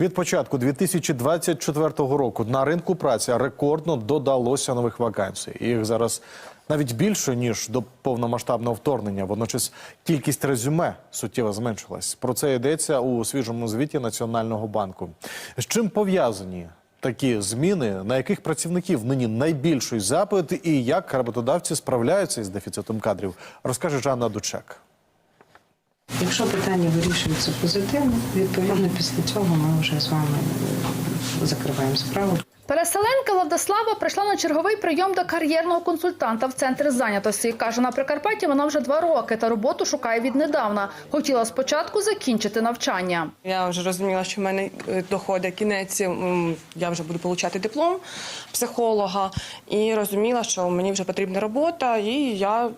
Від початку 2024 року на ринку праці рекордно додалося нових вакансій. Їх зараз навіть більше ніж до повномасштабного вторгнення. Водночас кількість резюме суттєво зменшилась. Про це йдеться у свіжому звіті Національного банку. З чим пов'язані такі зміни, на яких працівників нині найбільший запит, і як роботодавці справляються із дефіцитом кадрів, розкаже Жанна Дучак. Якщо питання вирішується позитивно, відповідно після цього ми вже з вами закриваємо справу. Переселенка Владислава прийшла на черговий прийом до кар'єрного консультанта в центр зайнятості. Каже, на Прикарпатті вона вже два роки та роботу шукає віднедавна. Хотіла спочатку закінчити навчання. Я вже розуміла, що в мене е, доходить кінець, я вже буду отримати диплом психолога, і розуміла, що мені вже потрібна робота, і я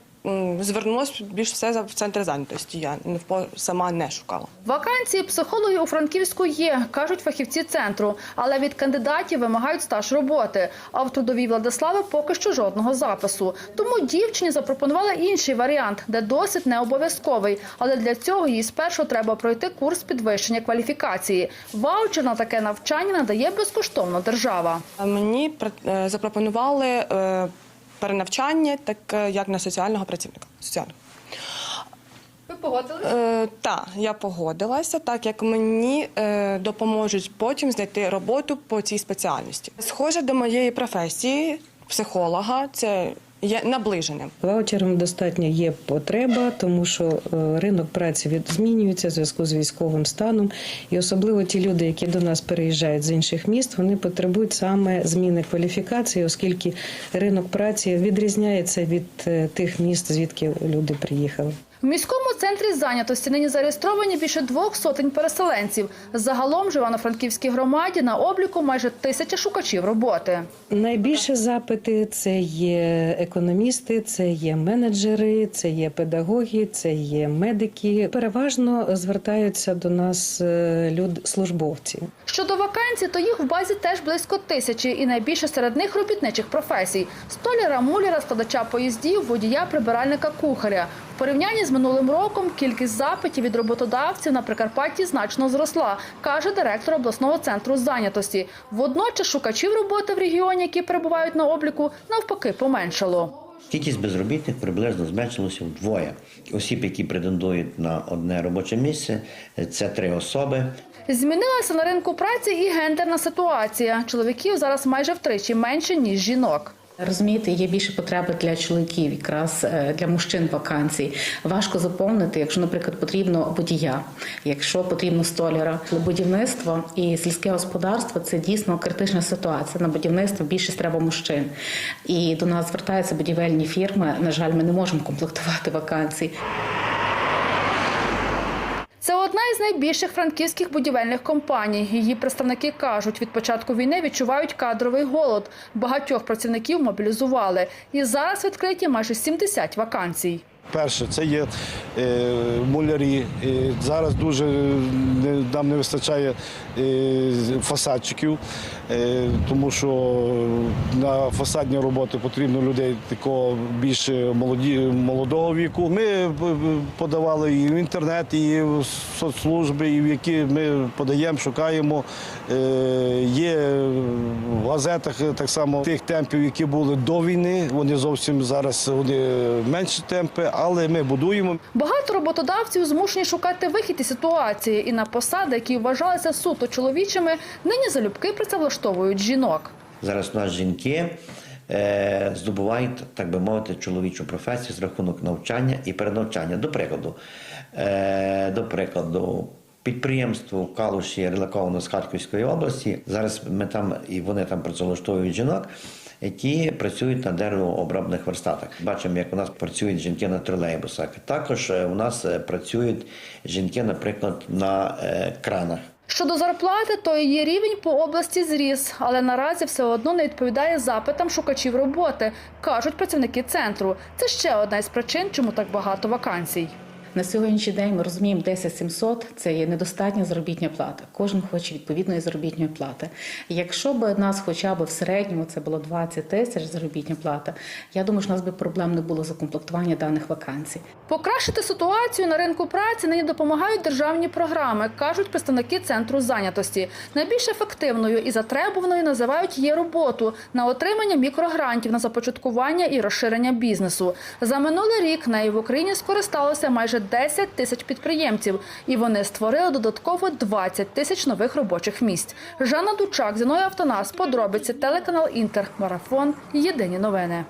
звернулася більш все в центр зайнятості. Я не сама не шукала. Вакансії психологів у Франківську є, кажуть фахівці центру, але від кандидатів вимагають стаж роботи. А в трудовій Владислави поки що жодного запису. Тому дівчині запропонували інший варіант, де досвід не обов'язковий. Але для цього їй спершу треба пройти курс підвищення кваліфікації. Ваучер на таке навчання надає безкоштовно держава. Мені е, запропонували е, перенавчання, так е, як на соціального працівника. Соціального. Ви погодилися? Е, так, я погодилася, так як мені е, допоможуть потім знайти роботу по цій спеціальності. Схоже до моєї професії психолога, це є наближеним. Ваучерам достатньо є потреба, тому що е, ринок праці від змінюється в зв'язку з військовим станом, і особливо ті люди, які до нас переїжджають з інших міст, вони потребують саме зміни кваліфікації, оскільки ринок праці відрізняється від е, тих міст, звідки люди приїхали. В міському центрі зайнятості нині зареєстровані більше двох сотень переселенців. Загалом в Івано-Франківській громаді на обліку майже тисяча шукачів роботи. Найбільше запити це є економісти, це є менеджери, це є педагоги, це є медики. Переважно звертаються до нас е, люд службовці. Щодо вакансій, то їх в базі теж близько тисячі, і найбільше серед них робітничих професій: столяра, муляра, складача поїздів, водія, прибиральника, кухаря. В порівнянні з минулим роком кількість запитів від роботодавців на Прикарпатті значно зросла, каже директор обласного центру зайнятості. Водночас шукачів роботи в регіоні, які перебувають на обліку, навпаки поменшало. Кількість безробітних приблизно зменшилася вдвоє. Осіб, які претендують на одне робоче місце, це три особи. Змінилася на ринку праці і гендерна ситуація. Чоловіків зараз майже втричі менше ніж жінок. Розумієте, є більше потреби для чоловіків, якраз е, для мужчин вакансій. Важко заповнити, якщо, наприклад, потрібно водія, якщо потрібно столяра. Будівництво і сільське господарство це дійсно критична ситуація. На будівництво більше треба мужчин. І до нас звертаються будівельні фірми. На жаль, ми не можемо комплектувати вакансій. Одна із найбільших франківських будівельних компаній. Її представники кажуть, від початку війни відчувають кадровий голод. Багатьох працівників мобілізували. І зараз відкриті майже 70 вакансій. Перше, це є е, мулярі. Зараз дуже не, нам не вистачає е, фасадчиків, е, тому що на фасадні роботи потрібно людей такого більш молоді, молодого віку. Ми подавали і в інтернет, і в соцслужби, і в які ми подаємо, шукаємо. Е, є в газетах так само тих темпів, які були до війни. Вони зовсім зараз вони менші темпи, але ми будуємо. Багато роботодавців змушені шукати вихід із ситуації і на посади, які вважалися суто чоловічими, нині залюбки працевлаштовують жінок. Зараз у нас жінки е, здобувають, так би мовити, чоловічу професію з рахунок навчання і перенавчання. До прикладу, е, до прикладу. Підприємство Калуші релоковано з Харківської області. Зараз ми там і вони там працевлаштовують жінок, які працюють на деревообробних верстатах. Бачимо, як у нас працюють жінки на тролейбусах. Також е, у нас е, працюють жінки, наприклад, на е, кранах. Щодо зарплати, то її рівень по області зріс, але наразі все одно не відповідає запитам шукачів роботи, кажуть працівники центру. Це ще одна із причин, чому так багато вакансій. На сьогоднішній день ми розуміємо, 10 700 – це є недостатня заробітня плата. Кожен хоче відповідної заробітної плати. Якщо б нас хоча б в середньому це було 20 тисяч заробітня плата, я думаю, що у нас би проблем не було закомплектування даних вакансій. Покращити ситуацію на ринку праці нині допомагають державні програми, кажуть представники центру зайнятості. Найбільш ефективною і затребуваною називають є роботу на отримання мікрогрантів на започаткування і розширення бізнесу. За минулий рік нею в Україні скористалося майже 10 тисяч підприємців, і вони створили додатково 20 тисяч нових робочих місць. Жанна Дучак, Зіною Автонас, подробиці телеканал Інтер, марафон. Єдині новини.